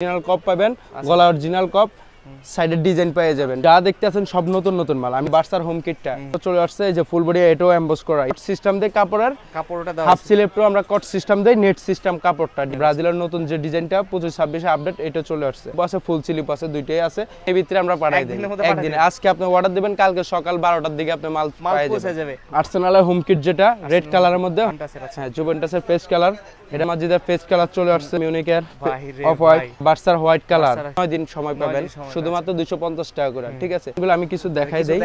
Original কপ পাবেন গলা original কপ সাইডের ডিজাইন পেয়ে যাবেন। যা দেখতে আছেন সব নতুন নতুন মাল। আমি বার্সার হোম কিটটা। চলে আসছে যে ফুল বডি এটাও এমবোস করা। সিস্টেম দিয়ে কাপড়ের কাপড়টা দাও হাফ আমরা কট সিস্টেম দেই নেট সিস্টেম কাপড়টা। ব্রাজিলের নতুন যে ডিজাইনটা পঁচিশ ছাব্বিশে আপডেট এটা চলে আসছে। আছে ফুল স্লিপ আছে দুইটাই আছে। এই ভিতরে আমরা পাঠাই দিই। একদিনের একদিনে। আজকে আপনি অর্ডার দিবেন কালকে সকাল বারোটার দিকে আপনি মাল পৌঁছে যাবে। আর্সেনালের হোম কিট যেটা রেড কালারের মধ্যে। হ্যাঁ জুভেন্টাসের কালার এটা মাজিদের ফেস কালার চলে আসছে মিউনিকের অফ হোয়াইট। বার্সার হোয়াইট কালার নয় দিন সময় পাবেন। শুধুমাত্র দুশো পঞ্চাশ টাকা করে। ঠিক আছে? এগুলো আমি কিছু দেখাই দেই।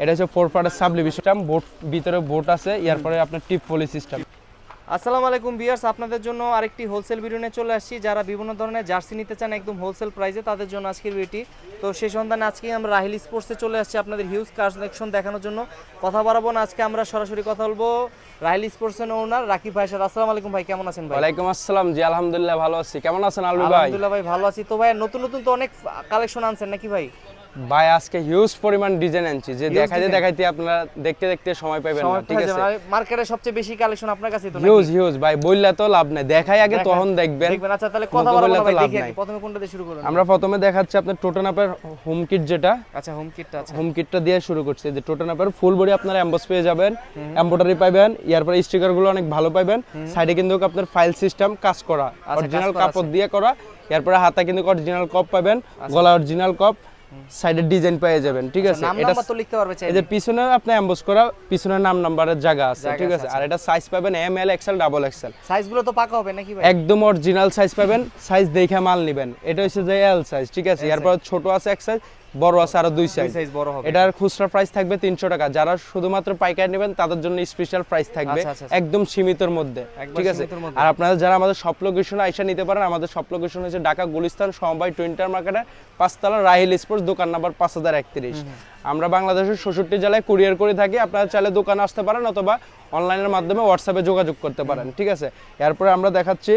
এটা হচ্ছে ফোর পার্টের সাবলিভি সিস্টেম বোট ভিতরে বোট আছে ইয়ার পরে আপনার টিপ পলি সিস্টেম আসসালামু আলাইকুম ভিউয়ার্স আপনাদের জন্য আরেকটি হোলসেল ভিডিও নিয়ে চলে আসছি। যারা বিভিন্ন ধরনের জার্সি নিতে চান একদম হোলসেল প্রাইসে তাদের জন্য আজকের ভিডিওটি তো সেই সন্ধানে আজকে আমরা রাহিল স্পোর্টসে চলে আসছি আপনাদের হিউজ কালেকশন দেখানোর জন্য। কথা বাড়াবো না আজকে আমরা সরাসরি কথা বলব রাহিল স্পোর্টসের ওনার রাকিব ভাই সাথে। আসসালামু আলাইকুম ভাই কেমন আছেন ভাই? ওয়ালাইকুম আসসালাম। জি আলহামদুলিল্লাহ ভালো আছি। কেমন আছেন আলু ভাই? আলহামদুলিল্লাহ ভাই ভালো আছি। তো ভাই নতুন নতুন তো অনেক কালেকশন আনছেন নাকি ভাই? ভাই আজকে হিউজ পরিমাণ ডিজাইন আনছি। যে দেখাইতে দেখাইতে আপনারা দেখতে দেখতে সময় পাবেন না ঠিক আছে? মার্কেটে সবচেয়ে বেশি কালেকশন আপনার কাছে তো হিউজ হিউজ ভাই বললে তো লাভ নাই। দেখাই আগে তখন দেখবেন। দেখবেন আচ্ছা তাহলে কথা তো ভাই দেখি প্রথমে কোনটা দিয়ে শুরু করুন আমরা প্রথমে দেখাচ্ছি আপনার টোটানাপের হোম কিট যেটা। আচ্ছা হোম কিটটা আছে হোম কিটটা দিয়ে শুরু করছি। যে টোটানাপের ফুল বডি আপনার এমবস পেয়ে যাবেন। এমব্রয়ডারি পাবেন ইয়ারপরে স্টিকারগুলো অনেক ভালো পাবেন সাইডে কিন্তু আপনার ফাইল সিস্টেম কাজ করা। অরিজিনাল আচ্ছা, কাপড় দিয়ে করা। এরপরে হাতে কিন্তু অরিজিনাল কপ পাবেন গলা অরিজিনাল কপ সাইডের ডিজাইন পেয়ে যাবেন ঠিক আছে? আচ্ছা, নাম এটা নাম্বার তো লিখতে পারবে চাই এই যে পিছনে আপনি এমবস করা পিছনে নাম নাম্বারের জায়গা আছে ঠিক আছে, আছে? আর এটা সাইজ পাবেন M L XL double XL সাইজগুলো তো পাকা হবে নাকি ভাই? একদম অরিজিনাল সাইজ পাবেন সাইজ দেখে মাল নেবেন। এটা হচ্ছে যে এল সাইজ ঠিক আছে? এরপর ছোট আছে এক সাইজ বড় আছে আরও দুই সাইজ বড় হবে। এটার খুচরা প্রাইস থাকবে তিনশো টাকা। যারা শুধুমাত্র পাইকারি নেবেন তাদের জন্য স্পেশাল প্রাইস থাকবে আচ্ছা, আচ্ছা, আচ্ছা। একদম সীমিতর মধ্যে ঠিক আছে? আর আপনারা যারা আমাদের সব লোকেশনে আইসা নিতে পারেন আমাদের সব লোকেশন হচ্ছে ঢাকা গুলিস্তান সমবায় টুইন্টার মার্কেটে পাঁচতলা রাহিল স্পোর্টস দোকান নাম্বার পাঁচ হাজার একত্রিশ। আমরা বাংলাদেশের ষষট্টি জেলায় কুরিয়ার করে থাকি। আপনারা চাইলে দোকানে আসতে পারেন অথবা অনলাইনের মাধ্যমে হোয়াটসঅ্যাপে যোগাযোগ করতে পারেন ঠিক আছে? এরপরে আমরা দেখাচ্ছি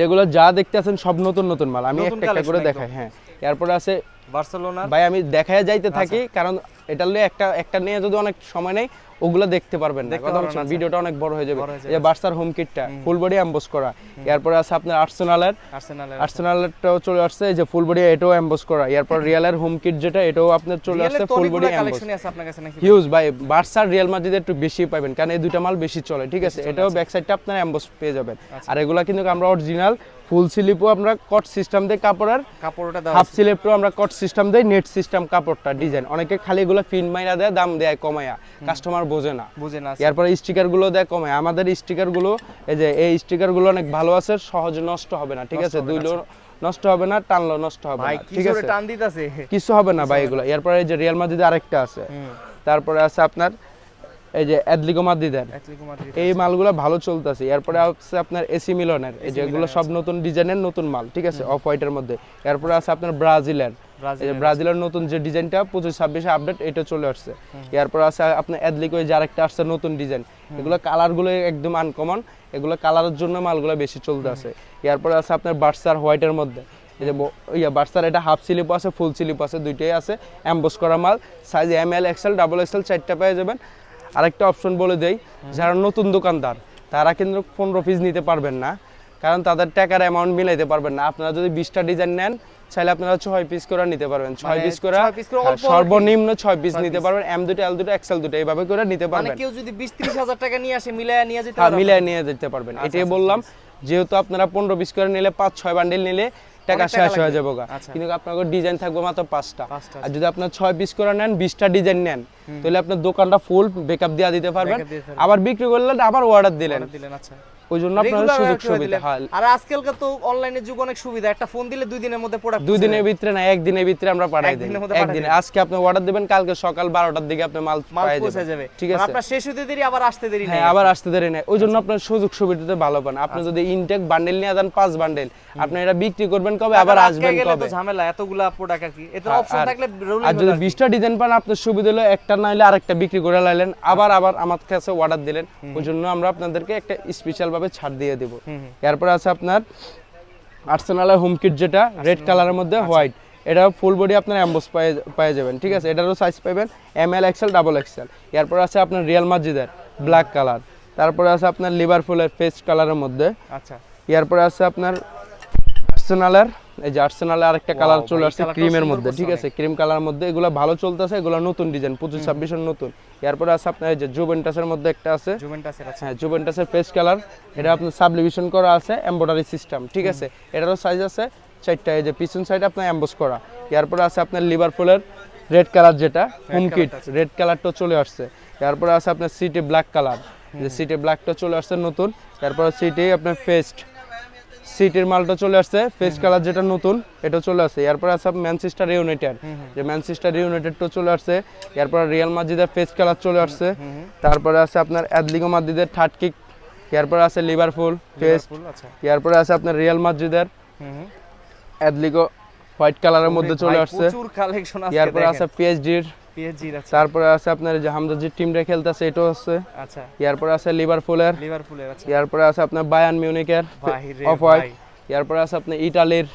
যেগুলো যা দেখতে আছেন সব নতুন নতুন মাল। আমি একটা একটা করে দেখাই হ্যাঁ। এরপরে আছে বার্সেলোনা ভাই আমি দেখায় যাইতে আচ্ছা। থাকি কারণ এটা নিয়ে একটা একটা নিয়ে যদি অনেক সময় নেই ওগুলো দেখতে পারবেন না। কথা না, আচ্ছা। ভিডিওটা অনেক বড় হয়ে যাবে। এই বার্সার হোম। কিটটা ফুল বডি এমবোস করা এরপরে আছে আপনার আর্সেনালের আর্সেনালের আর্সেনালেরটাও চলে আসছে এই যে ফুল বডি এটাও এমবোস করা। এরপর রিয়ালের হোম কিট যেটা এটাও আপনার চলে আসছে ফুল বডি নাকি হিউজ ভাই বার্সার রিয়াল মাদ্রিদ একটু বেশি পাবেন কারণ এই দুইটা মাল বেশি চলে ঠিক আছে? এটাও ব্যাক সাইডটা আপনার এমবোস পেয়ে যাবেন। আচ্ছা। আর এগুলা কিন্তু আমরা অরিজিনাল ফুল স্লিপও আমরা কট সিস্টেম দিয়ে কাপড়ের কাপড়টা দাও হাফ সিলেপ্টো আমরা কট সিস্টেম দেই নেট সিস্টেম কাপড়টা ডিজাইন অনেকে খালি এগুলো ফিন মাইরা দেয় দাম দেয় কমায়া। কাস্টমার বোঝে না। বুঝে না এরপরে স্টিকারগুলো দেয় কমে। আমাদের স্টিকারগুলো এই যে এই স্টিকারগুলো অনেক ভালো আছে সহজে নষ্ট হবে না ঠিক আছে? দুইলো নষ্ট হবে না টানলো নষ্ট হবে না ঠিক আছে? টান দিতাছে? কিছু হবে না ভাই এগুলো। এরপরে এই যে রিয়াল মাদ্রিদে আরেকটা আছে। তারপরে আছে আপনার এই যে অ্যাটলেটিকো মাদ্রিদ এই মালগুলো ভালো চলতেছে। এরপরে আছে আপনার এসি মিলনের। এই যে এগুলো সব নতুন ডিজাইনের নতুন মাল ঠিক আছে? অফ হোয়াইটের মধ্যে। এরপরে আছে আপনার ব্রাজিলের যে ব্রাজিলের নতুন যে ডিজাইনটা পঁচিশ ছাব্বিশে আপডেট এটা চলে আসছে। এরপর আছে আপনার অ্যাডলিকো যে আরেকটা আসছে নতুন ডিজাইন। এগুলো কালারগুলো একদম আনকমন এগুলো কালারের জন্য মালগুলো বেশি চলতে আছে এরপরে আছে আপনার বার্সার হোয়াইটের মধ্যে। এই যে ইয়া বার্সার এটা হাফ স্লিপ আছে ফুল স্লিপ আছে দুইটাই আছে। অ্যাম্বোস করা মাল। Size M L XL double XL চারটা পেয়ে যাবেন। আরেকটা অপশন বলে দেই যারা নতুন দোকানদার তারা কিন্তু পনেরো পিস নিতে পারবেন না কারণ তাদের টাকার অ্যামাউন্ট মিলাইতে পারবেন না। আপনারা যদি বিশটা ডিজাইন নেন চাইলে আপনারা ছয় পিস করে নিতে পারবেন। ছয় মানে পিস করে piece করে। সর্বনিম্ন ছয় পিস নিতে পারবেন। এম দুটো এল দুটো এক্সেল দুটো এইভাবে করে নিতে মানে পারবেন। কেউ যদি 20 30 হাজার টাকা নিয়ে আসে মিলায়া নিয়ে যেতে হ্যাঁ মিলিয়ে নিয়ে যেতে পারবেন। আচ্ছা, এটাই বললাম যেহেতু আপনারা পনেরো পিস করে নিলে পাঁচ ছয় বান্ডিল নিলে টাকা শেষ হয়ে যাব। আচ্ছা। কিন্তু আপনার ডিজাইন থাকবে মাত্র পাঁচটা। আর যদি আপনার ছয় পিস করে নেন বিশটা ডিজাইন নেন তাহলে আপনার দোকানটা ফুল বেকআপ দিয়ে দিতে পারবেন। আবার বিক্রি করলে আবার অর্ডার দিলেন। অর্ডার দিলেন আচ্ছা। ওই জন্য আপনার সুযোগ সুবিধা। হ্যাঁ আর আজকালকার তো অনলাইনের যুগ অনেক সুবিধা। একটা ফোন দিলে দুই দিনের মধ্যে প্রোডাক্ট দুই দিনের ভিতরে না ভিতরে আমরা পাঠাই দিই। একদিনে আজকে আপনি অর্ডার দিবেন কালকে সকাল বারোটার দিকে আপনি মাল পাই যাবে। ঠিক আছে? আপনার শেষ হতে দেরি আবার আসতে দেরি হ্যাঁ আবার আসতে দেরি নেই। ওই জন্য আপনার সুযোগ সুবিধাতে ভালো পান। আপনি যদি ইনটেক বান্ডেল নিয়ে দেন পাঁচ বান্ডেল আপনি এটা বিক্রি করবেন কবে? আবার আসবেন কবে? ঝামেলা এতগুলা প্রোডাক্ট আর কি। অপশন থাকলে আর যদি বিশটা ডিজাইন পান আপনার সুবিধা হলো একটা না হলে আরেকটা বিক্রি করে লাইলেন। আবার আবার আমার কাছে অর্ডার দিলেন। ওই জন্য আমরা আপনাদেরকে একটা স্পেশাল ভাবে ছাড় দিয়ে দেব। এরপর আছে আপনার আর্সেনালের হোম কিট যেটা রেড কালারের মধ্যে আচ্ছা। হোয়াইট। এটা ফুল বডি আপনার অ্যাম্বোস পেয়ে যাবেন ঠিক আছে? এটারও সাইজ পাবেন M L XL double XL এরপর আছে আপনার রিয়াল মাজিদের ব্ল্যাক কালার তারপরে আছে আপনার লিভারপুলের ফেস্ট কালারের মধ্যে। আচ্ছা। এরপরে আছে আপনার আর্সেনালের এই যে আর্সেনালে আরেকটা কালার চলে আসছে ক্রিমের মধ্যে ঠিক আছে? ক্রিম কালার মধ্যে এগুলো ভালো চলতেছে এগুলো নতুন ডিজাইন পঁচিশ ছাব্বিশের নতুন। এরপরে আছে আপনার এই যে জুভেন্টাসের মধ্যে একটা আছে। হ্যাঁ জুভেন্টাসের ফেস কালার এটা আপনার সাবলিভিশন করা আছে এমব্রয়ডারি সিস্টেম ঠিক আছে? এটারও সাইজ আছে চারটা এই যে পিছন সাইড আপনার এমবোস করা। এরপরে আছে আপনার লিভারপুলের রেড কালার যেটা হোম কিট colourটা রেড কালারটা চলে আসছে। এরপরে আছে আপনার সিটি ব্ল্যাক কালার যে সিটি ব্ল্যাকটা চলে আসছে নতুন। এরপরে সিটি আপনার ফেস্ট সিটির মালটা চলে আসছে ফেস কালার যেটা নতুন এটা চলে আসছে। এরপরে আছে ম্যানচেস্টার ইউনাইটেড যে ম্যানচেস্টার ইউনাইটেডটা চলে আসছে। এরপর রিয়াল মাদ্রিদের ফেস কালার চলে আসছে। তারপরে আছে আপনার অ্যাডলিগো মাদ্রিদের থার্ড কিক এরপরে আছে লিভারপুল ফেস আচ্ছা। এরপরে আছে আপনার রিয়াল মাদ্রিদের। অ্যাডলিগো হোয়াইট কালারের মধ্যে চলে আসছে। প্রচুর কালেকশন আছে এরপরে আছে পিএসজির পিএসজির আছে। তারপরে আছে আপনার যে হামদাজির টিমটা খেলতেছে এটাও আছে। আচ্ছা। এরপরে আছে লিভারপুলের। লিভারপুলের আছে এরপরে আছে আপনার বায়ান মিউনিকের অফ হোয়াইট। এরপরে আছে আপনার ইটালির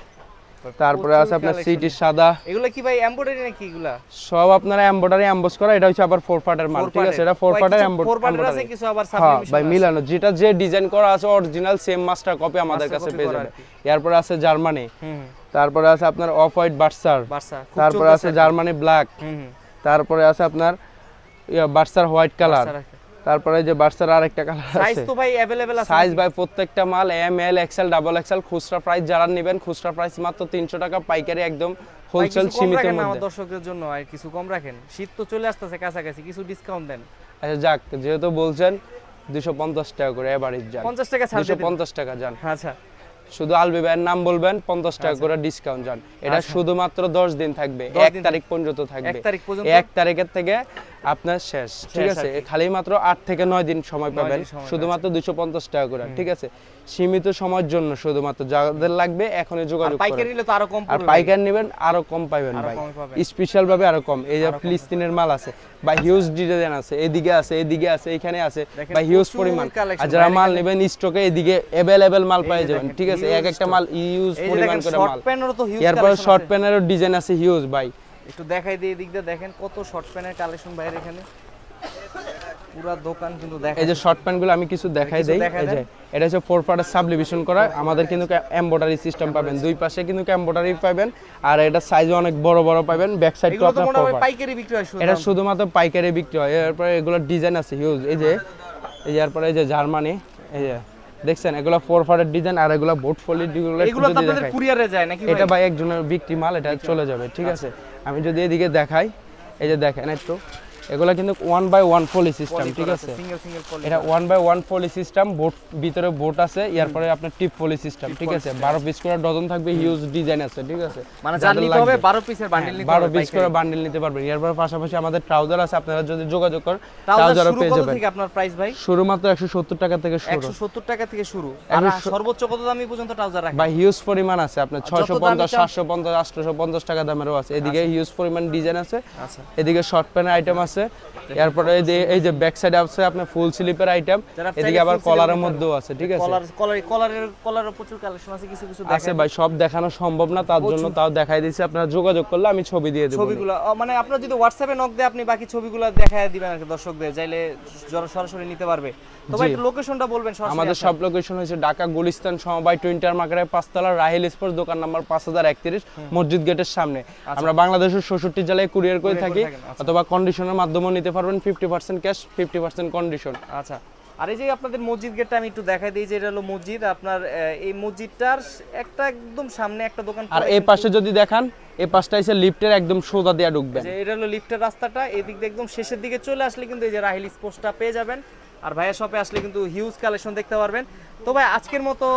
তারপরে আছে আপনার। সিটির সাদা। এগুলো কি ভাই এমব্রয়ডারি নাকি এগুলা? সব আপনারা এমব্রয়ডারি এমবোস করা এটা হচ্ছে আবার ফোর পার্টের মাল ঠিক আছে? এটা ফোর পার্টের ফোর পার্টের আছে কিছু আবার হ্যাঁ ভাই মিলানো যেটা যে ডিজাইন করা আছে অরিজিনাল সেম মাস্টার কপি আমাদের কাছে পেয়ে যাবে এরপরে আছে জার্মানি। তারপরে আছে আপনার অফ হোয়াইট বার্সার বার্সা তারপরে আছে জার্মানি ব্ল্যাক তারপরে আছে আপনার ইয়া বার্সার হোয়াইট কালার বার্সার আছে। তারপরে এই যে বার্সার আরেকটা কালার সাইজ আছে তো ভাই अवेलेबल আছে সাইজ ভাই প্রত্যেকটা মাল M L XL double XL খুচরা প্রাইস যারা নেবেন খুচরা প্রাইস মাত্র তিনশো টাকা পাইকারি একদম ভাই, হোলসেল কিছু কম সীমিত রাখেন না আমার মধ্যে দর্শকদের জন্য আর কিছু কম রাখেন শীত তো চলে আসতেছে কাছাকাছি কিছু ডিসকাউন্ট দেন আচ্ছা যাক যেহেতু বলছেন দুশো পঞ্চাশ টাকা করে এভারেজ যান 50 টাকা ছাড় দুশো দিন পঞ্চাশ টাকা যান আচ্ছা শুধু আলবি ভাইয়ের নাম বলবেন পঞ্চাশ টাকা করে ডিসকাউন্ট যান। এটা শুধুমাত্র দশ দিন থাকবে এক তারিখ পর্যন্ত থাকবে। এক তারিখের থেকে আপনার শেষ ঠিক আছে? খালি মাত্র আট থেকে নয় দিন সময় পাবেন শুধুমাত্র দুশো পঞ্চাশ টাকা করে ঠিক আছে? সীমিত সময়ের জন্য শুধুমাত্র যাদের লাগবে এখনই যোগাযোগ পাইকারি নিলে তো আরও কম আর পাইকার নেবেন আরও কম পাবেন ভাই। স্পেশাল ভাবে আরও কম। এই যে ফিলিস্তিনের মাল আছে বা হিউজ ডিজাইন আছে এদিকে আছে এদিকে আছে এখানে আছে বা হিউজ পরিমাণ। আর যারা মাল নেবেন স্টকে এদিকে অ্যাভেলেবেল মাল পেয়ে যাবেন ঠিক আছে? এক একটা মাল ইউজ পরিমাণ করে মাল। এরপর শর্ট প্যানেরও ডিজাইন আছে হিউজ ভাই। একটু দেখাই দিয়ে দিক দিয়ে দেখেন কত শর্ট প্যানের কালেকশন বাইরে এখানে। পুরা দোকান কিন্তু দেখেন এই যে শর্ট প্যান্টগুলো আমি কিছু দেখাই দেই। এই যে এটা হচ্ছে ফোর পার্টের সাবলিভিশন করা। আমাদের কিন্তু এমব্রয়ডারি সিস্টেম পাবেন। দুই পাশে কিন্তু এমব্রয়ডারি পাবেন। আর এটা সাইজ অনেক বড় বড় পাবেন। ব্যাক সাইড তো আপনার পাইকারি বিক্রি হয় শুধু। এটা শুধুমাত্র পাইকারি বিক্রি হয়। এরপরে এগুলো ডিজাইন আছে হিউজ এই যে এই যে এরপরে এই যে জার্মানি এই যে দেখছেন? এগুলো ফোর পার্টের ডিজাইন আর এগুলো বোট ফলি এগুলো তো আপনাদের কুরিয়ারে যায় নাকি এটা ভাই? ভাই একজনের বিক্রি মাল এটা চলে যাবে ঠিক আছে? আমি যদি এদিকে দেখাই এই যে দেখেন একটু। এগুলো কিন্তু one by one poly system ঠিক আছে? এটা one by one poly system boat ভিতরে বোট আছে এরপরে আপনার টিপ পলি সিস্টেম ঠিক আছে? বারো পিস করে ডজন থাকবে হিউজ ডিজাইন আছে ঠিক আছে? মানে নিতে হবে। 12 পিসের বান্ডেল নিতে বারো পিস করে বান্ডেল নিতে পারবেন। এরপর পাশাপাশি আমাদের ট্রাউজার আছে আপনারা যদি যোগাযোগ করেন ট্রাউজার ট্রাউজারও পেয়ে যাবেন। থেকে আপনার প্রাইস ভাই? শুরু মাত্র একশো সত্তর টাকা থেকে শুরু। 170 টাকা থেকে শুরু। আর সর্বোচ্চ কত দামি পর্যন্ত ট্রাউজার রাখেন? বা হিউজ পরিমাণ আছে আপনার ছয়শো পঞ্চাশ সাতশো পঞ্চাশ আটশো পঞ্চাশ টাকা দামেরও আছে। এদিকে হিউজ পরিমাণ ডিজাইন আছে। আচ্ছা। এদিকে শর্ট প্যান্ট আইটেম আছে। এরপরে এই যে- এই যে ব্যাক সাইডে আছে আপনার ফুল স্লিপের আইটেম এদিকে আবার কলারের মধ্যেও আছে ঠিক আছে? কলার কলার কলারের কলারের প্রচুর কালেকশন আছে কিছু কিছু আছে ভাই সব দেখানো সম্ভব না তার জন্য তাও দেখাই দিয়েছি আপনারা যোগাযোগ করলে আমি ছবি দিয়ে দেবো। ছবিগুলো মানে আপনার যদি হোয়াটসঅ্যাপে নক দেয় আপনি বাকি ছবিগুলো দেখায় দিবেন আর দর্শকদের চাইলে সরাসরি নিতে পারবে। তো ভাই লোকেশনটা বলবেন সরাসরি আমাদের সব লোকেশন হয়েছে ঢাকা গুলিস্তান সমবায় টুইন্টার মার্কেটের পাঁচতলা রাহিল স্পোর্টস দোকান নাম্বার পাঁচ হাজার একত্রিশ মসজিদ গেটের সামনে। আমরা বাংলাদেশের ষষট্টি জেলায় কুরিয়ার করে থাকি আচ্ছা। অথবা কন্ডিশনের মাধ্যমেও নিতে পারবেন fifty percent cash fifty percent condition আচ্ছা আর এই যে আপনাদের মসজিদ গেটটা আমি একটু দেখাই দিই যে এটা হলো মসজিদ আপনার এই মসজিদটার একটা একদম সামনে একটা দোকান আর এই পাশে যদি দেখান এই পাশটা এসে লিফটের একদম সোজা দিয়ে ঢুকবেন। যে এটা হলো লিফটের রাস্তাটা এদিক দিয়ে একদম শেষের দিকে চলে আসলে কিন্তু এই যে রাহিল স্পোর্টসটা পেয়ে যাবেন। আর ভাইয়ের শপে আসলে কিন্তু হিউজ কালেকশন দেখতে পারবেন। তো ভাই আজকের মতো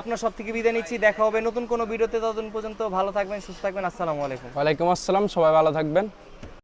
আপনার সব থেকে বিদায় নিচ্ছি দেখা হবে নতুন কোনো ভিডিওতে ততদিন পর্যন্ত ভালো থাকবেন সুস্থ থাকবেন আসসালামু আলাইকুম। ওয়ালাইকুম আসসালাম সবাই ভালো থাকবেন।